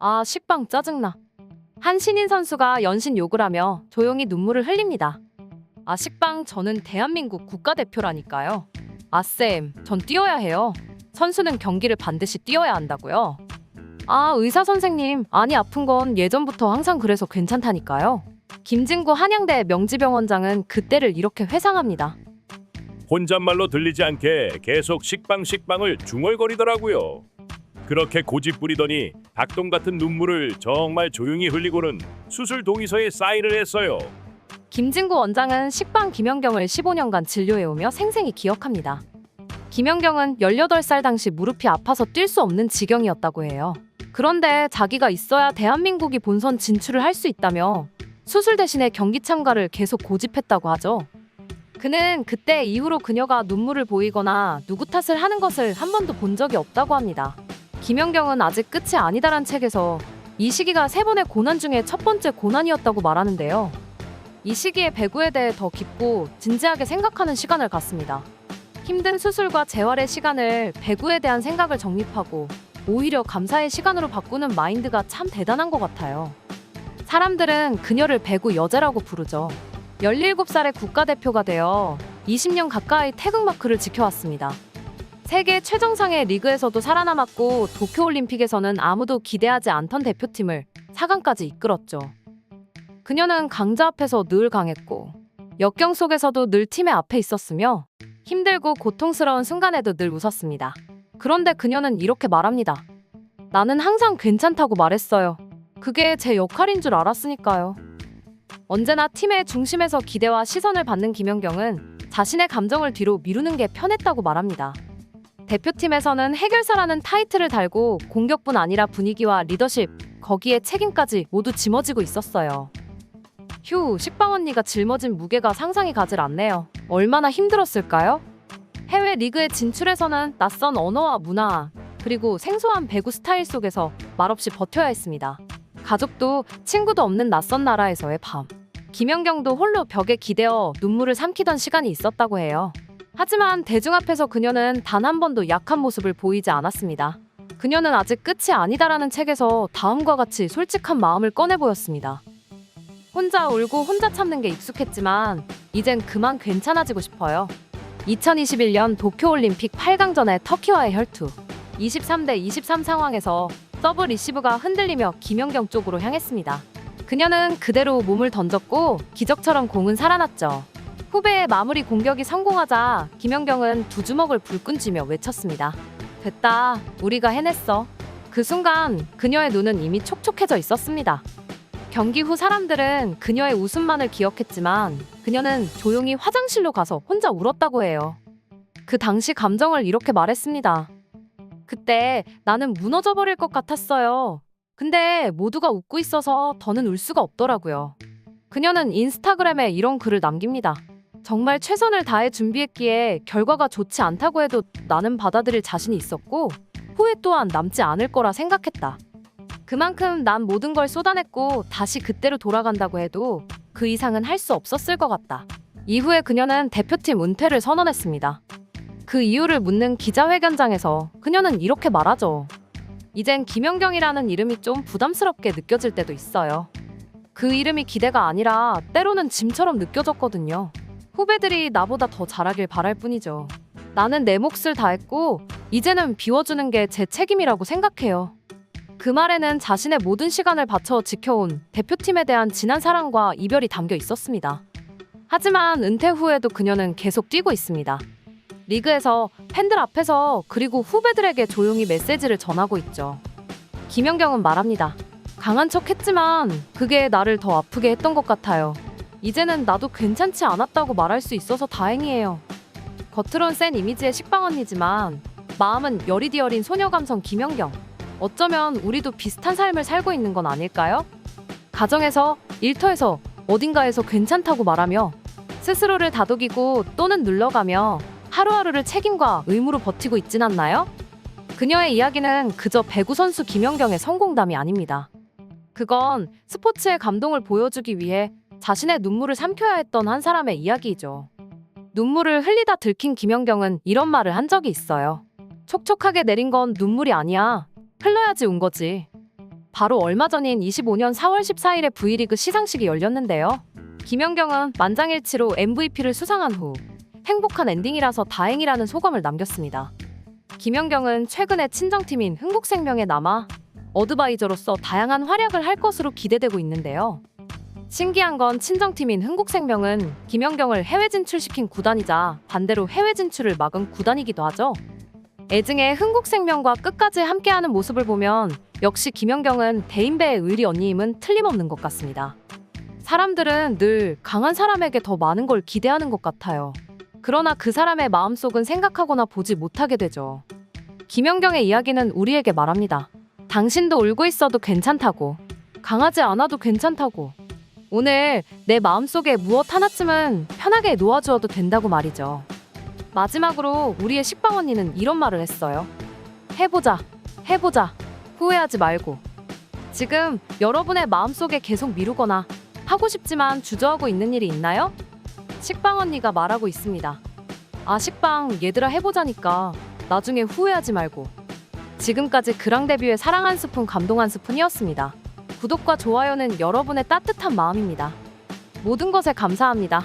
아, 식빵 짜증나. 한 신인 선수가 연신 욕을 하며 조용히 눈물을 흘립니다. 아, 식빵 저는 대한민국 국가대표라니까요. 아, 쌤, 전 뛰어야 해요. 선수는 경기를 반드시 뛰어야 한다고요. 아, 의사 선생님, 아니 아픈 건 예전부터 항상 그래서 괜찮다니까요. 김진구 한양대 명지병원장은 그때를 이렇게 회상합니다. 혼잣말로 들리지 않게 계속 식빵 식빵을 중얼거리더라고요. 그렇게 고집 부리더니 닭똥 같은 눈물을 정말 조용히 흘리고는 수술 동의서에 사인을 했어요. 김진구 원장은 식빵 김연경을 15년간 진료해오며 생생히 기억합니다. 김연경은 18살 당시 무릎이 아파서 뛸 수 없는 지경이었다고 해요. 그런데 자기가 있어야 대한민국이 본선 진출을 할 수 있다며 수술 대신에 경기 참가를 계속 고집했다고 하죠. 그는 그때 이후로 그녀가 눈물을 보이거나 누구 탓을 하는 것을 한 번도 본 적이 없다고 합니다. 김연경은 아직 끝이 아니다란 책에서 이 시기가 세 번의 고난 중에 첫 번째 고난이었다고 말하는데요. 이 시기에 배구에 대해 더 깊고 진지하게 생각하는 시간을 갖습니다. 힘든 수술과 재활의 시간을 배구에 대한 생각을 정립하고 오히려 감사의 시간으로 바꾸는 마인드가 참 대단한 것 같아요. 사람들은 그녀를 배구 여제라고 부르죠. 17살에 국가대표가 되어 20년 가까이 태극마크를 지켜왔습니다. 세계 최정상의 리그에서도 살아남았고 도쿄올림픽에서는 아무도 기대하지 않던 대표팀을 4강까지 이끌었죠. 그녀는 강자 앞에서 늘 강했고 역경 속에서도 늘 팀의 앞에 있었으며 힘들고 고통스러운 순간에도 늘 웃었습니다. 그런데 그녀는 이렇게 말합니다. 나는 항상 괜찮다고 말했어요. 그게 제 역할인 줄 알았으니까요. 언제나 팀의 중심에서 기대와 시선을 받는 김연경은 자신의 감정을 뒤로 미루는 게 편했다고 말합니다. 대표팀에서는 해결사라는 타이틀을 달고 공격뿐 아니라 분위기와 리더십, 거기에 책임까지 모두 짊어지고 있었어요. 휴, 식빵 언니가 짊어진 무게가 상상이 가질 않네요. 얼마나 힘들었을까요? 해외 리그에 진출해서는 낯선 언어와 문화, 그리고 생소한 배구 스타일 속에서 말없이 버텨야 했습니다. 가족도 친구도 없는 낯선 나라에서의 밤. 김연경도 홀로 벽에 기대어 눈물을 삼키던 시간이 있었다고 해요. 하지만 대중 앞에서 그녀는 단 한 번도 약한 모습을 보이지 않았습니다. 그녀는 아직 끝이 아니다라는 책에서 다음과 같이 솔직한 마음을 꺼내 보였습니다. 혼자 울고 혼자 참는 게 익숙했지만 이젠 그만 괜찮아지고 싶어요. 2021년 도쿄올림픽 8강전의 터키와의 혈투. 23대 23 상황에서 서브 리시브가 흔들리며 김연경 쪽으로 향했습니다. 그녀는 그대로 몸을 던졌고 기적처럼 공은 살아났죠. 후배의 마무리 공격이 성공하자 김연경은 두 주먹을 불끈 쥐며 외쳤습니다. 됐다. 우리가 해냈어. 그 순간 그녀의 눈은 이미 촉촉해져 있었습니다. 경기 후 사람들은 그녀의 웃음만을 기억했지만 그녀는 조용히 화장실로 가서 혼자 울었다고 해요. 그 당시 감정을 이렇게 말했습니다. 그때 나는 무너져 버릴 것 같았어요. 근데 모두가 웃고 있어서 더는 울 수가 없더라고요. 그녀는 인스타그램에 이런 글을 남깁니다. 정말 최선을 다해 준비했기에 결과가 좋지 않다고 해도 나는 받아들일 자신이 있었고 후회 또한 남지 않을 거라 생각했다. 그만큼 난 모든 걸 쏟아냈고 다시 그때로 돌아간다고 해도 그 이상은 할 수 없었을 것 같다. 이후에 그녀는 대표팀 은퇴를 선언했습니다. 그 이유를 묻는 기자회견장에서 그녀는 이렇게 말하죠. 이젠 김연경이라는 이름이 좀 부담스럽게 느껴질 때도 있어요. 그 이름이 기대가 아니라 때로는 짐처럼 느껴졌거든요. 후배들이 나보다 더 잘하길 바랄 뿐이죠. 나는 내 몫을 다했고 이제는 비워주는 게 제 책임이라고 생각해요. 그 말에는 자신의 모든 시간을 바쳐 지켜온 대표팀에 대한 진한 사랑과 이별이 담겨 있었습니다. 하지만 은퇴 후에도 그녀는 계속 뛰고 있습니다. 리그에서 팬들 앞에서 그리고 후배들에게 조용히 메시지를 전하고 있죠. 김연경은 말합니다. 강한 척 했지만 그게 나를 더 아프게 했던 것 같아요. 이제는 나도 괜찮지 않았다고 말할 수 있어서 다행이에요. 겉으론 센 이미지의 식빵 언니지만 마음은 여리디 어린 소녀 감성 김연경. 어쩌면 우리도 비슷한 삶을 살고 있는 건 아닐까요? 가정에서, 일터에서, 어딘가에서 괜찮다고 말하며 스스로를 다독이고 또는 눌러가며 하루하루를 책임과 의무로 버티고 있진 않나요? 그녀의 이야기는 그저 배구 선수 김연경의 성공담이 아닙니다. 그건 스포츠의 감동을 보여주기 위해 자신의 눈물을 삼켜야 했던 한 사람의 이야기이죠. 눈물을 흘리다 들킨 김연경은 이런 말을 한 적이 있어요. 촉촉하게 내린 건 눈물이 아니야. 흘러야지 운 거지. 바로 얼마 전인 25년 4월 14일에 V리그 시상식이 열렸는데요. 김연경은 만장일치로 MVP를 수상한 후 행복한 엔딩이라서 다행이라는 소감을 남겼습니다. 김연경은 최근에 친정팀인 흥국생명에 남아 어드바이저로서 다양한 활약을 할 것으로 기대되고 있는데요. 신기한 건 친정팀인 흥국생명은 김연경을 해외 진출시킨 구단이자 반대로 해외 진출을 막은 구단이기도 하죠. 애증의 흥국생명과 끝까지 함께하는 모습을 보면 역시 김연경은 대인배의 의리 언니임은 틀림없는 것 같습니다. 사람들은 늘 강한 사람에게 더 많은 걸 기대하는 것 같아요. 그러나 그 사람의 마음속은 생각하거나 보지 못하게 되죠. 김연경의 이야기는 우리에게 말합니다. 당신도 울고 있어도 괜찮다고. 강하지 않아도 괜찮다고. 오늘 내 마음속에 무엇 하나쯤은 편하게 놓아주어도 된다고 말이죠. 마지막으로 우리의 식빵 언니는 이런 말을 했어요. 해보자, 해보자, 후회하지 말고. 지금 여러분의 마음속에 계속 미루거나 하고 싶지만 주저하고 있는 일이 있나요? 식빵 언니가 말하고 있습니다. 아, 식빵, 얘들아 해보자니까. 나중에 후회하지 말고. 지금까지 그랑 데뷔의 사랑 한 스푼, 감동 한 스푼이었습니다. 구독과 좋아요는 여러분의 따뜻한 마음입니다. 모든 것에 감사합니다.